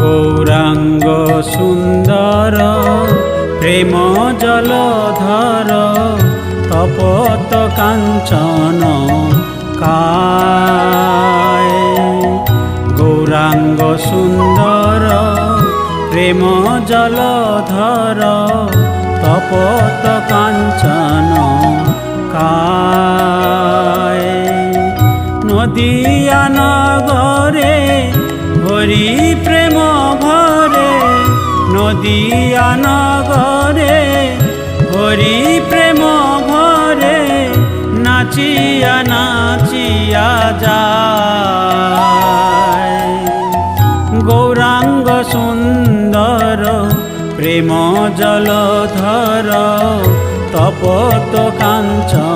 গৌরাঙ্গ সুন্দর, প্রেম জলধর তপত কাঞ্চন কায়। গৌরাঙ্গ সুন্দর, প্রেম জলধর তপত কাঞ্চন কায়। নদিয়া নগরে নদিয়া নগরে হরি প্রেম ভরে নাচিয়া নাচিয়া যায়। গৌরাঙ্গ সুন্দর প্রেম জলধর তপত কাঞ্চন